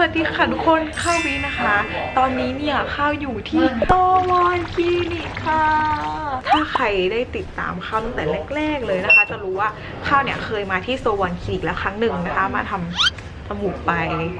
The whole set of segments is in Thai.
วัสดีค่ะทุกคนข้าววีนะคะ ตอนนี้เนี่ยข้าวอยู่ที่โตวอนคลินิกค่ะ ถ้าใครได้ติดตามข้าวตั้งแต่แรก ๆ เลยนะคะ จะรู้ว่าข้าวเนี่ยเคยมาที่โซวอนคลินิกแล้วครั้งหนึ่งนะคะ มาทำ จมูกไป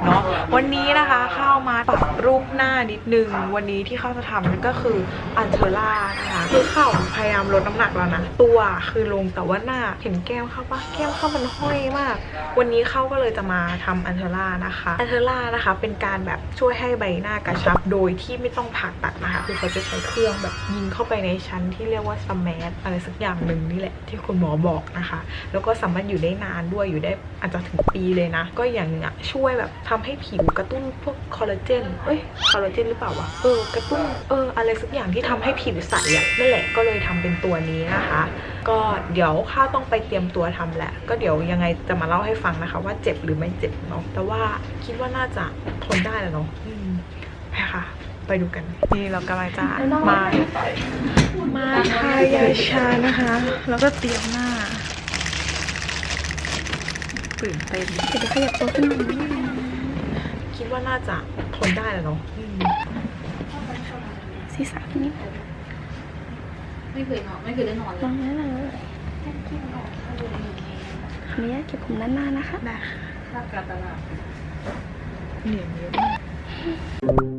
เนาะวันนี้นะคะข้าวมาปรับรูปหน้านิดนึง วันนี้ที่ข้าวจะทำก็คืออันเทอร่านะคะคือข้าวพยายามลดน้ำหนักแล้วนะ ตัวคือลงแต่ว่าหน้าเห็นแก้มข้าวปะแก้มข้าวมันห้อยมาก วันนี้เข้าก็เลยจะมาทำอันเทอร่านะคะอันเทอร่านะคะเป็นการแบบช่วยให้ใบหน้ากระชับโดยที่ไม่ต้องผ่าตัดนะคะคือเขาจะใช้เครื่องแบบยิงเข้าไปในชั้นที่เรียกว่าสมาร์ทอะไรสักอย่างหนึ่งนี่แหละที่คุณหมอบอกนะคะ แล้วก็สามารถอยู่ได้นานด้วยอยู่ได้อาจจะถึงปีเลยนะ ก็อย่างนึงอะช่วยแบบทำให้ผิวกระตุ้นพวกคอลลาเจน เอ้ยคอลลาเจนหรือเปล่าวะ เออกระตุ้นเอออะไรสักอย่างที่ทำให้ผิวใสอะนั่นแหละก็เลยทำเป็นตัวนี้นะคะ ก็เดี๋ยวข้าวต้องไปเตรียมตัวทำแหละ ก็เดี๋ยวยังไงจะมาเล่าให้ฟังนะคะ ว่าเจ็บหรือไม่เจ็บเนาะแต่ว่าคิดว่าน่าจะทนได้แหละเนาะอืมไปค่ะ ไปดูกัน นี่เรากำลังจะมามาทายาชานะคะ แล้วก็เตรียมหน้า ตื่นเต้นเดี๋ยวขยับตัวขึ้นมานิดนึงคิดว่าน่าจะทนได้แหละเนาะอืมศีรษะขึ้นนิดไม่เคยนอนไม่เคยได้นอนเลลอยงนั้นเลยขออนุญาตเก็บผมด้านหน้านะคะได้ค่ะภาพการตลาดเหนียงเยอะ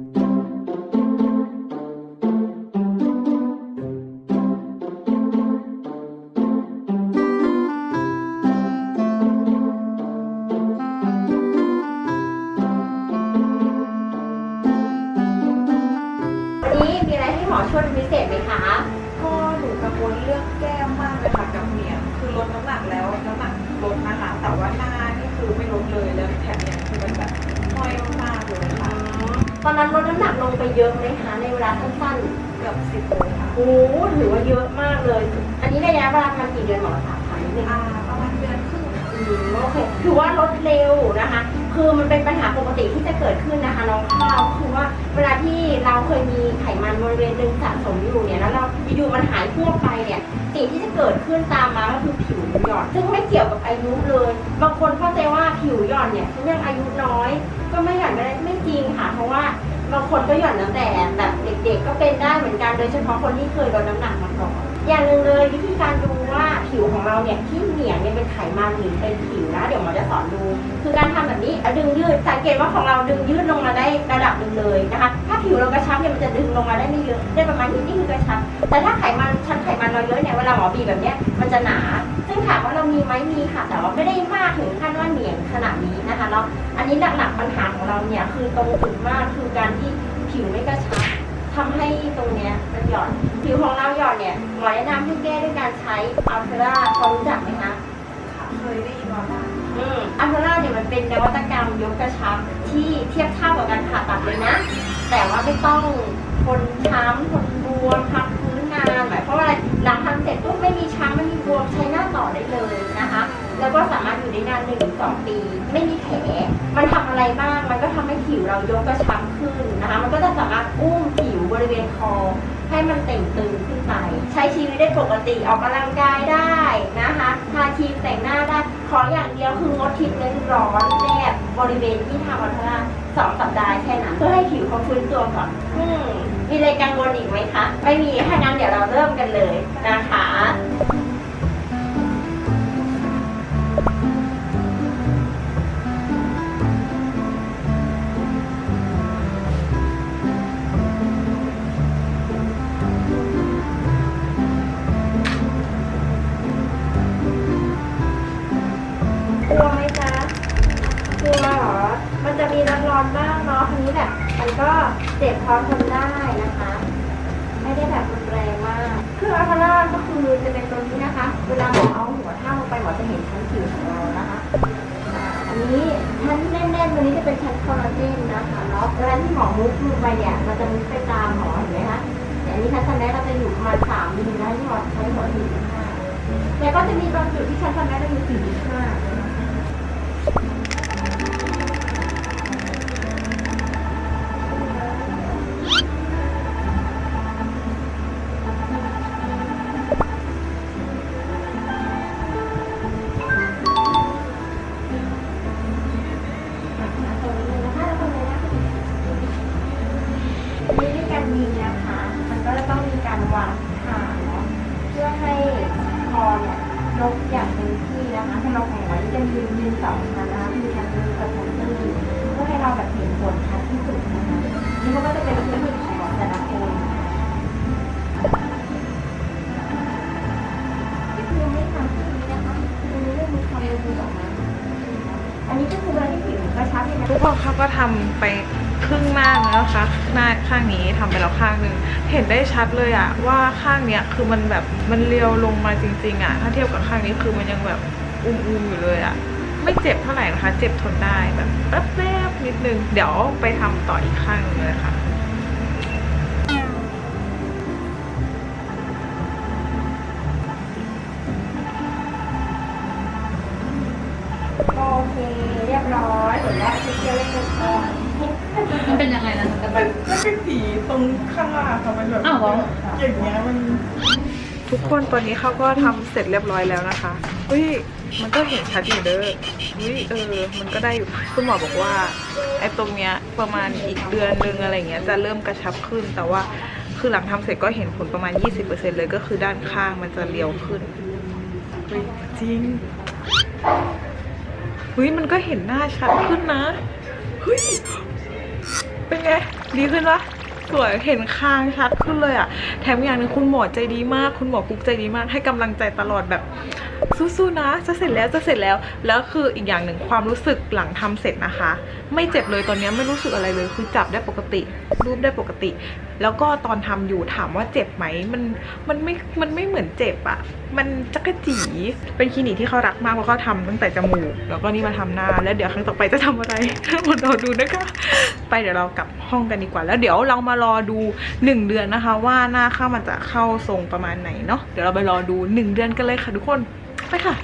ช่วยเป็นพิเศษไหมคะ ก็หนูกังวลเรื่องแก้มมากเลยค่ะกับเหนียงคือลดน้ำหนักแล้วน้ำหนักลดนะคะแต่ว่าหน้านี่คือไม่ลดเลยแล้วแถมเนี่ยคือมันแบบห้อยมากๆเลยค่ะตอนนั้นลดน้ำหนักลงไปเยอะไหมคะในเวลาสั้นเกือบสิบเลยค่ะๆโอ้โหถือว่าเยอะมากเลย อันนี้ระยะเวลาประมาณกี่เดือนหมอถามค่ะนิดนึงอ่าประมาณเดือนครึ่งค่ะอืม โอเคถือว่าลดเร็วนะคะ คือมันเป็นปัญหาปกติที่จะเกิดขึ้นนะคะน้องข้าวคือว่าเวลาที่เราเคยมีไขมันบริเวณหนึ่งสะสมอยู่เนี่ยแล้วเราอยู่มันหายพวกไปเนี่ยสิ่งที่จะเกิดขึ้นตามมาก็คือผิวหย่อน ซึ่งไม่เกี่ยวกับอายุเลย บางคนเข้าใจว่าผิวหย่อนเนี่ยฉันยังอายุน้อย ก็ไม่หย่อนไม่ได้ไม่จริงค่ะ เพราะว่าบางคนก็หย่อนตั้งแต่แบบเด็กๆก็เป็นได้เหมือนกันโดยเฉพาะคนที่เคยลดน้ำหนักมาก่อน อย่างหนึ่งเลยวิธีการดูว่าผิวของเราเนี่ยที่เหนียงเนี่ยเป็นไขมันหรือเป็นผิวนะเดี๋ยวหมอจะสอนดู คือการทำแบบนี้ดึงยืดสังเกตว่าของเราดึงยืดลงมาได้ระดับหนึ่งเลยนะคะ ถ้าผิวเรากระชับเนี่ยมันจะดึงลงมาได้ไม่เยอะได้ประมาณนี้นี่คือกระชับ แต่ถ้าไขมันชั้นไขมันเราเยอะเนี่ยเวลาหมอบีแบบเนี้ยมันจะหนา ซึ่งถามว่าเรามีไหมมีค่ะแต่ว่าไม่ได้มากถึงขั้นว่าเหนียงขนาดนี้นะคะเนาะอันนี้หลักๆปัญหาของเราเนี่ยคือตรงจุดมากคือการที่ผิวไม่กระชับทำให้ตรงเนี้ยมันหย่อน ผิวของเราหย่อนเนี่ยหมอแนะนำให้แก้ด้วยการใช้อัลเทราพอรู้จักไหมคะค่ะเคยได้ยินมาบ้างอืมอัลเทราเนี่ยมันเป็นนวัตกรรมยกกระชับที่เทียบเท่ากับการผ่าตัดเลยนะ แต่ว่าไม่ต้องทนช้ำทนบวมพักฟื้นนานหมายความว่าอะไรหลังทำเสร็จปุ๊บไม่มีช้ำไม่มีบวมใช้หน้าต่อได้เลยนะคะ แล้วก็สามารถอยู่ได้นานหนึ่งถึงสองปี ไม่มีแผลมันทำอะไรบ้างมันก็ทำให้ผิวเรายกกระชับขึ้นนะคะ มันก็จะสามารถอุ้มผิวบริเวณคอ ให้มันเต่งตึงขึ้นไป ใช้ชีวิตได้ปกติออกกำลังกายได้นะคะทาครีมแต่งหน้าได้ ขออย่างเดียวคืองดทิศเน้นร้อนแนบบริเวณที่ทำอัลตราสองสัปดาห์แค่นั้น เพื่อให้ผิวเขาฟื้นตัวก่อนอืมมีอะไรกังวลอีกไหมคะ ไม่มีถ้างั้นเดี๋ยวเราเริ่มกันเลยนะคะ เจ็บพอทนได้นะคะ ไม่ได้แบบรุนแรงมากเครื่องอัลตราก็คือจะเป็นตัวนี้นะคะ เวลาหมอเอาหัวเท้าลงไปหมอจะเห็นชั้นผิวของเรานะคะอันนี้ชั้นแน่นๆตัวนี้จะเป็นชั้นคอลลาเจนนะคะเนาะเวลาที่หมอมุดลงไปเนี่ยมันจะมุดไปตามหมอเห็นไหมคะแต่อันนี้ชั้นสแน็คเราจะอยู่ประมาณสามมิลนะที่หมอใช้หัวสี่สิบห้าแล้วก็จะมีบางจุดที่ชั้นสแน็คเราอยู่สี่สิบห้า กคนเขาก็ทำไปครึ่งหน้าแล้วนะคะหน้าข้างนี้ทำไปแล้วข้างหนึ่งเห็นได้ชัดเลยอะว่าข้างเนี้ยคือมันแบบมันเรียวลงมาจริงๆอะถ้าเทียบกับข้างนี้คือมันยังแบบอุ้มๆอยู่เลยอะไม่เจ็บเท่าไหร่นะคะ เจ็บทนได้แบบแป๊บๆนิดนึง เดี๋ยวไปทำต่ออีกข้างนึงเลยค่ะ มันเป็นยังไงนะแต่มันมันเป็นสีตรงข้างล่างค่ะมันแบบอ้าวเหรอ อย่างเงี้ยมันทุกคนตอนนี้เขาก็ทำเสร็จเรียบร้อยแล้วนะคะอุ้ยมันก็เห็นชัดอยู่เด้ออุ้ยเออ มันก็ได้อยู่คุณหมอบอกว่าไอ้ตรงเนี้ยประมาณอีกเดือนนึงอะไรเงี้ยจะเริ่มกระชับขึ้น แต่ว่าคือหลังทำเสร็จก็เห็นผลประมาณ 20%เลยก็คือด้านข้างมันจะเรียวขึ้นเฮ้ยจริงเฮ้ยมันก็เห็นหน้าชัดขึ้นนะ เฮ้ย เป็นไง ดีขึ้นปะสวยเห็นคางชัดขึ้นเลยอะแถมอย่างหนึงคุณหมอใจดีมาก คุณหมอกุ๊กใจดีมาก ให้กำลังใจตลอดแบบสู้ๆนะ จะเสร็จแล้วจะเสร็จแล้ว แล้วคืออีกอย่างหนึ่งความรู้สึกหลังทำเสร็จนะคะ ไม่เจ็บเลยตอนนี้ไม่รู้สึกอะไรเลย คือจับได้ปกติ รูปได้ปกติ แล้วก็ตอนทำอยู่ถามว่าเจ็บไหมมันมันไม่มันไม่เหมือนเจ็บอะมันจักระจีเป็นคลินิกที่เขารักมากเพราะเขาทำตั้งแต่จมูก แล้วก็นี่มาทำหน้า แล้วเดี๋ยวครั้งต่อไปจะทำอะไรหมดรอดูนะคะ ไปเดี๋ยวเรากลับห้องกันดีกว่า แล้วเดี๋ยวเรามารอดู 1 เดือนนะคะ ว่าหน้าข้ามันจะเข้าทรงประมาณไหนเนาะเดี๋ยวเราไปรอดู 1 เดือนกันเลยค่ะทุกคนไปค่ะ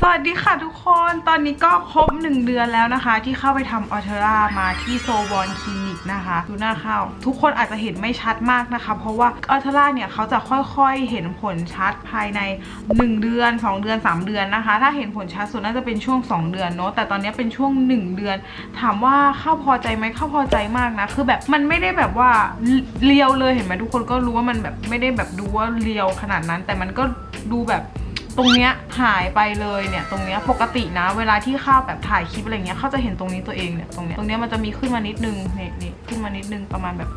สวัสดีค่ะทุกคนตอนนี้ก็ครบ 1 เดือนแล้วนะคะ ที่เข้าไปทำออเทอร่ามาที่โซวอนคลินิกนะคะ ดูหน้าเข้า ทุกคนอาจจะเห็นไม่ชัดมากนะคะ เพราะว่าออเทอร่าเนี่ยเขาจะค่อยๆเห็นผลชัดภายใน 1 เดือน 2 เดือน 3 เดือนนะคะ ถ้าเห็นผลชัดสุดน่าจะเป็นช่วง 2 เดือนเนาะแต่ตอนนี้เป็นช่วง 1 เดือน ถามว่าเข้าพอใจไหมเข้าพอใจมากนะคือแบบมันไม่ได้แบบว่าเรียวเลยเห็นไหมทุกคนก็รู้ว่ามันแบบไม่ได้แบบดูว่าเรียวขนาดนั้น แต่มันก็ดูแบบ ตรงเนี้ยหายไปเลยเนี่ยตรงเนี้ยปกตินะ เวลาที่ข้าวแบบถ่ายคลิปอะไรเงี้ยเขาจะเห็นตรงนี้ตัวเองเนี่ยตรงเนี้ยตรงเนี้ยมันจะมีขึ้นมานิดนึงนี่นี่ขึ้นมานิดนึงประมาณแบบ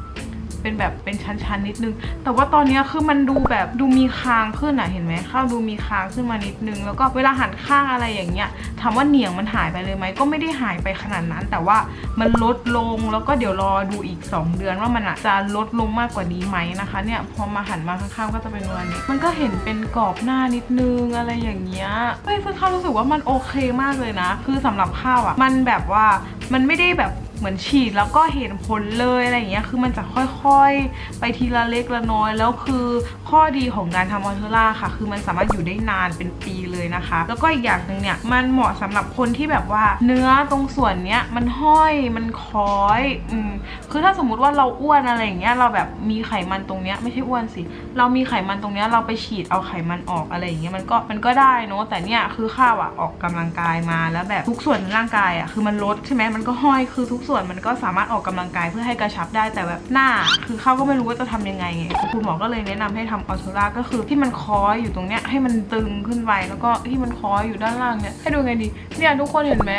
เป็นแบบเป็นชั้นๆนิดนึง แต่ว่าตอนนี้คือมันดูแบบดูมีคางขึ้นอะเห็นไหมข้าวดูมีคางขึ้นมานิดนึง แล้วก็เวลาหันข้างอะไรอย่างเงี้ยถามว่าเหนียงมันหายไปเลยไหมก็ไม่ได้หายไปขนาดนั้น แต่ว่ามันลดลงแล้วก็เดี๋ยวรอดูอีก 2 เดือนว่ามันจะลดลงมากกว่านี้ไหมนะคะ เนี่ยพอมาหันมาข้างๆก็จะเป็นวันนี้ มันก็เห็นเป็นกรอบหน้านิดนึงอะไรอย่างเงี้ยเฮ้ยซึ่งข้าวรู้สึกว่ามันโอเคมากเลยนะ คือสำหรับข้าวอะมันแบบว่ามันไม่ได้แบบ เหมือนฉีดแล้วก็เห็นผลเลยอะไรอย่างเงี้ยคือมันจะค่อยๆ ไปทีละเล็กละน้อย แล้วคือข้อดีของการทำออเทอร่าค่ะ คือมันสามารถอยู่ได้นานเป็นปีเลยนะคะ แล้วก็อีกอย่างหนึ่งเนี่ยมันเหมาะสำหรับคนที่แบบว่า เนื้อตรงส่วนเนี้ยมันห้อยมันคล้อยอืมคือถ้าสมมุติว่าเราอ้วนอะไรอย่างเงี้ยเราแบบมีไขมันตรงเนี้ยไม่ใช่อ้วนสิ เรามีไขมันตรงเนี้ยเราไปฉีดเอาไขมันออกอะไรอย่างเงี้ยมันก็มันก็ได้เนอะแต่เนี่ยคือข้าวอะออกกำลังกายมาแล้วแบบทุกส่วนในร่างกายอะคือมันลดใช่ไหมมันก็ห้อยคือทุกส่วนมันก็สามารถออกกำลังกายเพื่อให้กระชับได้แต่แบบหน้า คือเขาก็ไม่รู้ว่าจะทำยังไงไงคุณหมอก็เลยแนะนำให้ทำอัลเทอร่าก็คือที่มันคล้อยอยู่ตรงเนี้ยให้มันตึงขึ้นไปแล้วก็ที่มันคล้อยอยู่ด้านล่างเนี่ยให้ดูไงดีเนี่ยทุกคนเห็นไหม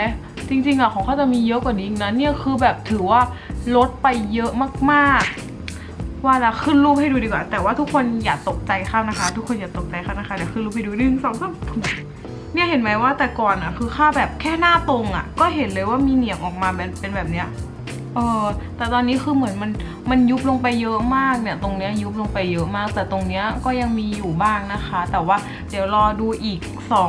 จริงๆอะของเขาจะมีเยอะกว่านี้อีกนะเนี่ยคือแบบถือว่าลดไปเยอะมากๆ ว่าแล้วขึ้นรูปให้ดูดีกว่า แต่ว่าทุกคนอย่าตกใจข้านะคะ ทุกคนอย่าตกใจข้านะคะเดี๋ยวขึ้นรูปให้ดูหนึ่งสองสาม เนี่ยเห็นไหมว่าแต่ก่อนอะคือข้าแบบแค่หน้าตรงอะ ก็เห็นเลยว่ามีเหนียงออกมาเป็นเป็นแบบเนี้ยเออแต่ตอนนี้คือเหมือนมันมันยุบลงไปเยอะมากเนี่ย ตรงเนี้ยยุบลงไปเยอะมาก แต่ตรงเนี้ยก็ยังมีอยู่บ้างนะคะ แต่ว่าเดี๋ยวรอดูอีก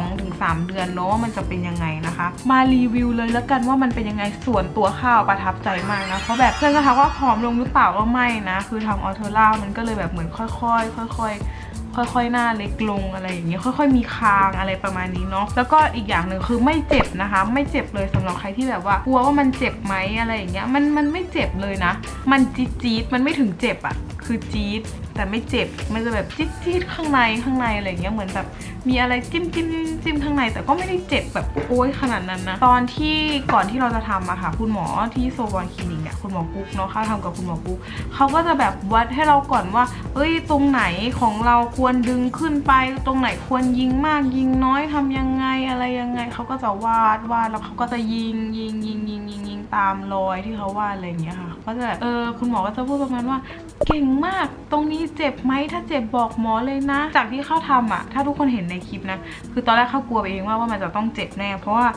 2-3 เดือนเนาะว่ามันจะเป็นยังไงนะคะ มารีวิวเลยแล้วกันว่ามันเป็นยังไงส่วนตัวข้าวประทับใจมากนะเพราะแบบเพื่อนก็ทักว่าผอมลงหรือเปล่าก็ไม่นะ คือทำออเทอร่ามันก็เลยแบบเหมือนค่อยๆค่อย ๆ ค่อย ๆ หน้าเล็กลงอะไรอย่างเงี้ยค่อย ๆ มีคางอะไรประมาณนี้เนาะแล้วก็อีกอย่างหนึ่งคือไม่เจ็บนะคะ ไม่เจ็บเลยสำหรับใครที่แบบว่ากลัวว่ามันเจ็บไหมอะไรอย่างเงี้ยมันมันไม่เจ็บเลยนะ มันจี๊ดจี๊ดมันไม่ถึงเจ็บอะคือจี๊ด แต่ไม่เจ็บมันจะแบบจี๊ดจี๊ดข้างในข้างในอะไรอย่างเงี้ยเหมือนแบบมีอะไรจิ้มจิ้มจิ้มจิ้มข้างในแต่ก็ไม่ได้เจ็บแบบโอ้ยขนาดนั้นนะตอนที่ก่อนที่เราจะทำอะค่ะ คุณหมอที่โซวอนคลินิกเนี่ยคุณหมอกุ๊กเนาะค่าทำกับคุณหมอกุ๊กเขาก็จะแบบวัดให้เราก่อนว่า เอ้ยตรงไหนของเราควรดึงขึ้นไป ตรงไหนควรยิงมากยิงน้อยทำยังไงอะไรยังไงเขาก็จะวาดวาดแล้วเขาก็จะยิงยิงยิงยิงยิงยิงตามรอยที่เขาวาดอะไรอย่างเงี้ยค่ะก็จะแบบเออคุณหมอก็จะพูดประมาณว่า เก่งมากตรงนี้เจ็บไหมถ้าเจ็บบอกหมอเลยนะ จากที่เข้าทำอะ ถ้าทุกคนเห็นในคลิปนะ คือตอนแรกเข้ากลัวไปเองว่าว่ามันจะต้องเจ็บแน่ เพราะว่า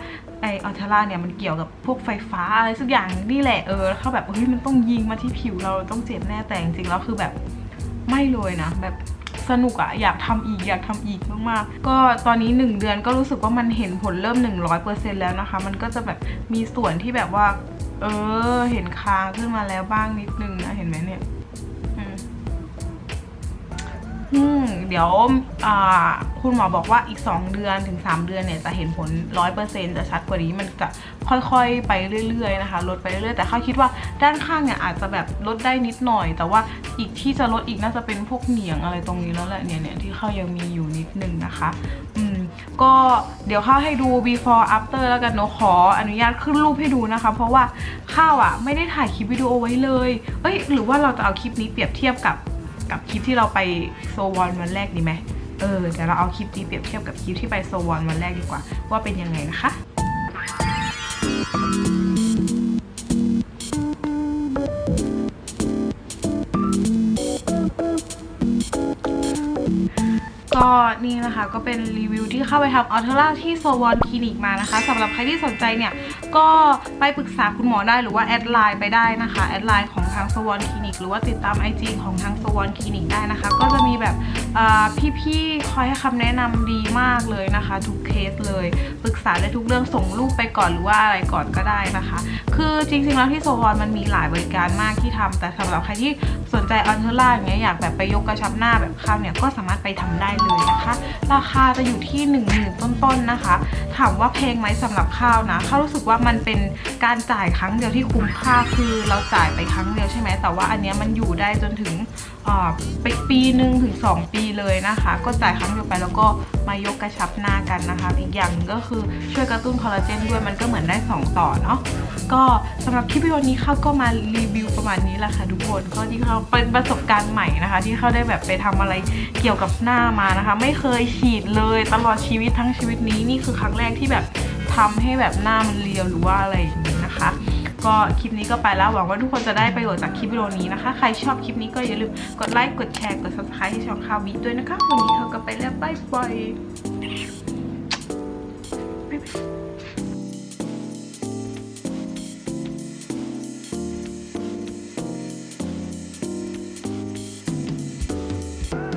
ไออัลเทราเนี่ยมันเกี่ยวกับพวกไฟฟ้าอะไรสักอย่างนี่แหละเออแล้วเขาแบบเฮ้ยมันต้องยิงมาที่ผิวเราต้องเจ็บแน่แต่จริงๆแล้วคือแบบไม่เลยนะ แบบสนุกอะอยากทำอีกอยากทำอีกมากๆ ก็ตอนนี้ 1 เดือนก็รู้สึกว่ามันเห็นผลเริ่ม 100%แล้วนะคะ มันก็จะแบบมีส่วนที่แบบว่า เออ เห็นคางขึ้นมาแล้วบ้างนิดนึงนะ เห็นไหมเนี่ย เดี๋ยวคุณหมอบอกว่าอีก 2 เดือนถึง 3 เดือนเนี่ยจะเห็นผล 100%จะชัดกว่านี้มันจะค่อยๆ ไปเรื่อยๆนะคะลดไปเรื่อยๆแต่เขาคิดว่าด้านข้างเนี่ยอาจจะแบบลดได้นิดหน่อย แต่ว่าอีกที่จะลดอีกน่าจะเป็นพวกเหนียงอะไรตรงนี้แล้วแหละเนี่ยเนี่ยที่เขายังมีอยู่นิดนึงนะคะอืมก็เดี๋ยวข้าวให้ดู before after แล้วกันเนอะขออนุญาตขึ้นรูปให้ดูนะคะ เพราะว่าข้าวอะไม่ได้ถ่ายคลิปวิดีโอไว้เลย เอ้ยหรือว่าเราจะเอาคลิปนี้เปรียบเทียบกับ กับคลิปที่เราไปโซวอนวันแรกดีไหมเออเดี๋ยวเราเอาคลิปนี้เปรียบเทียบกับคลิปที่ไปโซวอนวันแรกดีกว่า ว่าเป็นยังไงนะคะก็นี่นะคะก็เป็นรีวิวที่เข้าไปทำอัลเทอร่าที่โซวอนคลินิกมานะคะสำหรับใครที่สนใจเนี่ย ก็ไปปรึกษาคุณหมอได้หรือว่าแอดไลน์ไปได้นะคะ แอดไลน์ของทางโซวอนคลินิก หรือว่าติดตาม IG ของทางโซวอนคลินิกได้นะคะ ก็จะมีแบบพี่ๆคอยให้คำแนะนำดีมากเลยนะคะ ทุกเคสเลยปรึกษาได้ทุกเรื่องส่งรูปไปก่อนหรือว่าอะไรก่อนก็ได้นะคะ คือจริงๆแล้วที่โซวอนมันมีหลายบริการมากที่ทำแต่สำหรับใครที่สนใจอัลเทอร่าอย่างเงี้ยอยากแบบไปยกกระชับหน้าแบบข้าวเนี่ยก็สามารถไปทำได้เลยนะคะ ราคาจะอยู่ที่1 0,000ต้นๆนะคะ ถามว่าแพงไหมสำหรับข้าวนะข้าวรู้สึกว่ามันเป็นการจ่ายครั้งเดียวที่คุ้มค่าคือเราจ่ายไปครั้งเดียวใช่ไหมแต่ว่าอันนี้มันอยู่ได้จนถึงไปปีหนึ่งถึง 2 ปีเลยนะคะ ก็จ่ายครั้งเดียวไปแล้วก็มายกกระชับหน้ากันนะคะ อีกอย่างก็คือช่วยกระตุ้นคอลลาเจนด้วยมันก็เหมือนได้ 2 ต่อเนาะก็สำหรับคลิปวิดีโอนี้เขาก็มารีวิวประมาณนี้แหละค่ะทุกคนก็ที่เขาเป็นประสบการณ์ใหม่นะคะ ที่เขาได้แบบไปทำอะไรเกี่ยวกับหน้ามานะคะ ไม่เคยฉีดเลยตลอดชีวิตทั้งชีวิตนี้นี่คือครั้งแรกที่แบบทำให้แบบหน้ามันเรียวหรือว่าอะไรอย่างนี้นะคะ ก็คลิปนี้ก็ไปแล้วหวังว่าทุกคนจะได้ประโยชน์จากคลิปวิดีโอนี้นะคะ ใครชอบคลิปนี้ก็อย่าลืมกดไลค์กดแชร์กด subscribe ให้ช่องคาวิด้วยนะคะวันนี้เขาก็ไปแล้วบายบาย